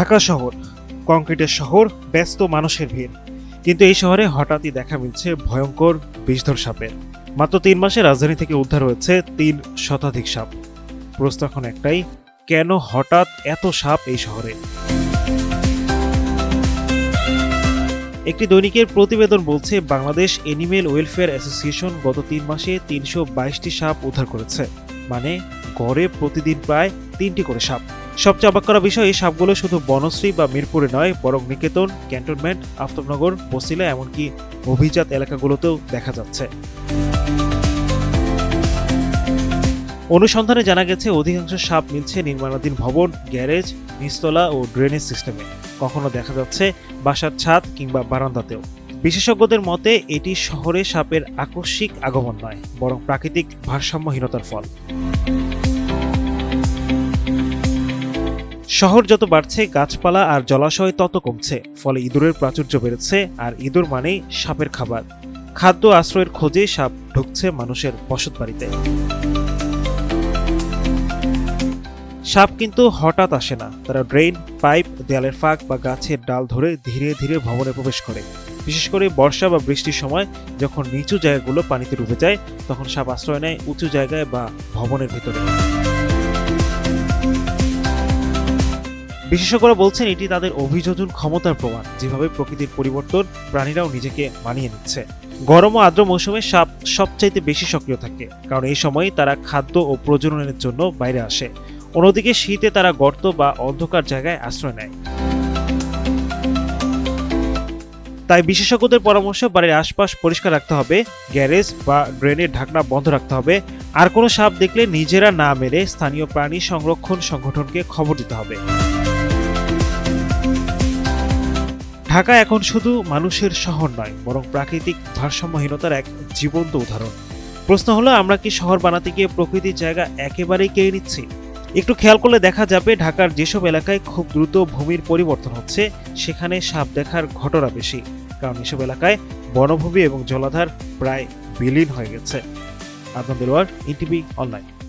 ঢাকা শহর। কংক্রিটের শহর, ব্যস্ত মানুষের ভিড়। কিন্তু এই শহরে হঠাৎই দেখা মিলছে ভয়ঙ্কর বিষধর সাপের। মাত্র তিন মাসে রাজধানী থেকে উদ্ধার হয়েছে তিন শতাধিক সাপ। প্রশ্ন এখন একটাই, কেন হঠাৎ এত সাপ এই শহরে? একটি দৈনিকের প্রতিবেদন বলছে, বাংলাদেশ এনিমেল ওয়েলফেয়ার অ্যাসোসিয়েশন গত তিন মাসে তিনশো বাইশটি সাপ উদ্ধার করেছে। মানে গড়ে প্রতিদিন প্রায় তিনটি করে সাপ। সবচেয়ে অবাক করা বিষয়, এই সাপগুলো শুধু বনশ্রী বা মিরপুরে নয়, বরং নিকেতন, ক্যান্টনমেন্ট, আফতাবনগর, বসিলা, এমনকি অভিজাত এলাকাগুলোতেও দেখা যাচ্ছে। অনুসন্ধানে জানা গেছে, অধিকাংশ সাপ মিলছে নির্মাণাধীন ভবন, গ্যারেজ, নিচতলা ও ড্রেনেজ সিস্টেমে কখনো দেখা যাচ্ছে বাসার ছাদ কিংবা বারান্দাতেও। বিশেষজ্ঞদের মতে, এটি শহরে সাপের আকস্মিক আগমন নয়, বরং প্রাকৃতিক ভারসাম্যহীনতার ফল। শহর যত বাড়ছে, গাছপালা আর জলাশয় তত কমছে। ফলে ইঁদুরের প্রাচুর্য বেড়েছে, আর ইঁদুর মানেই সাপের খাবার। খাদ্য আশ্রয়ের খোঁজে সাপ ঢুকছে মানুষের বসত বাড়িতে। সাপ কিন্তু হঠাৎ আসে না। তারা ড্রেন, পাইপ, দেয়ালের ফাঁক বা গাছের ডাল ধরে ধীরে ধীরে ভবনে প্রবেশ করে। বিশেষ করে বর্ষা বা বৃষ্টির সময় যখন নিচু জায়গাগুলো পানিতে ডুবে যায়, তখন সাপ আশ্রয় নেয় উঁচু জায়গায় বা ভবনের ভিতরে। বিশেষজ্ঞরা বলছেন এটি তাদের অভিযোজন ক্ষমতার প্রমাণ, যেভাবে প্রকৃতির পরিবর্তন প্রাণীরাও নিজেকে মানিয়ে নিচ্ছে। গরম ও আর্দ্র মৌসুমে সাপ সবচাইতে বেশি সক্রিয় থাকে, কারণ এই সময় তারা খাদ্য ও প্রজননের জন্য বাইরে আসে। অন্যদিকে শীতে তারা গর্ত বা অন্ধকার জায়গায় আশ্রয় নেয়। তাই বিশেষজ্ঞদের পরামর্শ, বাড়ির আশপাশ পরিষ্কার রাখতে হবে, গ্যারেজ বা ড্রেনের ঢাকনা বন্ধ রাখতে হবে। আর কোনো সাপ দেখলে নিজেরা না মেরে স্থানীয় প্রাণী সংরক্ষণ সংগঠনকে খবর দিতে হবে। ঢাকা এখন শুধু মানুষের শহর নয়, বরং প্রাকৃতিক ভারসাম্যহীনতার এক জীবন্ত উদাহরণ। প্রশ্ন হলো, আমরা কি শহর বানাতে গিয়ে প্রকৃতির জায়গা একেবারেই কেড়ে নিচ্ছি? একটু খেয়াল করলে দেখা যাবে, ঢাকার যেসব এলাকায় খুব দ্রুত ভূমির পরিবর্তন হচ্ছে, সেখানে সাপ দেখার ঘটনা বেশি। কারণ এসব এলাকায় বনভূমি এবং জলাধার প্রায় বিলীন হয়ে গেছে। Adam Delwar ETV online.